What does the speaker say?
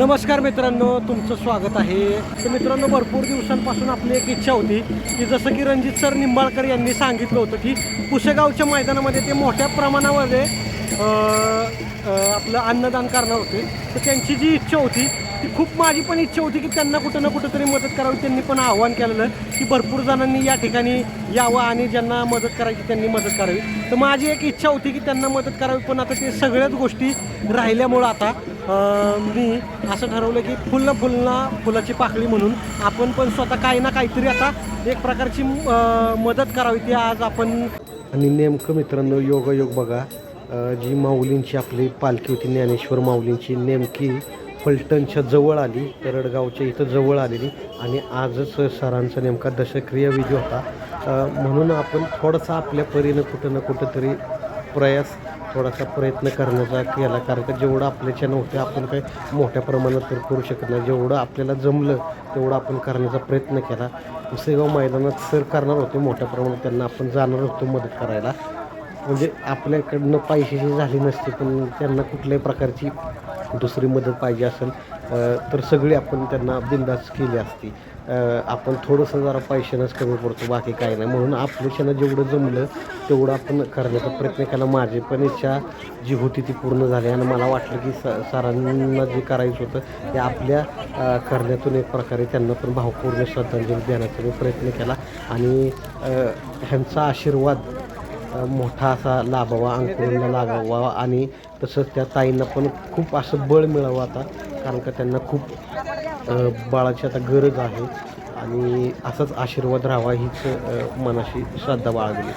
नमस्कार मित्रांनो तुमचं स्वागत आहे. तर मित्रांनो भरपूर दिवसांपासून आपली एक इच्छा होती की जसं की रणजित सर निंबाळकर यांनी सांगितलं होतं की पुसेगावच्या मैदानामध्ये ते मोठ्या प्रमाणामध्ये आपलं अन्नदान करणार होते. तर त्यांची जी इच्छा होती खूप माझी पण इच्छा होती की त्यांना कुठं ना कुठं तरी मदत करावी. त्यांनी पण आव्हान केलेलं की भरपूर जणांनी या ठिकाणी यावं आणि ज्यांना मदत करायची त्यांनी मदत करावी. तर माझी एक इच्छा होती की त्यांना मदत करावी पण आता ते सगळ्याच गोष्टी राहिल्यामुळं आता मी असं ठरवलं की फुलं फुलना फुलाची पाकळी म्हणून आपण पण स्वतः काही ना काहीतरी आता एक प्रकारची मदत करावी. ती आज आपण आणि नेमकं मित्रांनो योगायोग बघा. जी माऊलींची आपली पालखी होती ज्ञानेश्वर माऊलींची नेमकी फलटणच्या जवळ आली तरडगावच्या इथं जवळ आलेली आणि आजच सरांचा नेमका दशक्रिया विधी होता. म्हणून आपण थोडासा आपल्या परीनं कुठं ना कुठं तरी प्रयास थोडासा प्रयत्न करण्याचा केला. कारण का जेवढं आपल्याच्या नव्हते आपण काही मोठ्या प्रमाणात तर करू शकत नाही. जेवढं आपल्याला जमलं तेवढं आपण करण्याचा प्रयत्न केला. पुसेगाव मैदानात सर करणार होते मोठ्या प्रमाणात त्यांना आपण जाणार होतो मदत करायला. म्हणजे आपल्याकडनं पैशाची झाली नसते पण त्यांना कुठल्याही प्रकारची दुसरी मदत पाहिजे असेल तर सगळी आपण त्यांना बिंदास केली असती. आपण थोडंसं जरा पैशानंच कमी पडतो बाकी काही नाही. म्हणून आपल्याच्यानं जेवढं जमलं तेवढं आपण करण्याचा प्रयत्न केला. माझी पण इच्छा जी होती ती पूर्ण झाली आणि मला वाटलं की स सरांना जे करायचं होतं ते आपल्या करण्यातून एक प्रकारे त्यांना पण भावपूर्ण श्रद्धांजली देण्याचा मी प्रयत्न केला. आणि ह्यांचा आशीर्वाद मोठा असा लाभावा अंकुरांना लागावा आणि तसंच त्या ताईंना पण खूप असं बळ मिळावं आता. कारण का त्यांना खूप बाळाची आता गरज आहे. आणि असाच आशीर्वाद राहावा हीच मनाशी श्रद्धा बाळगली.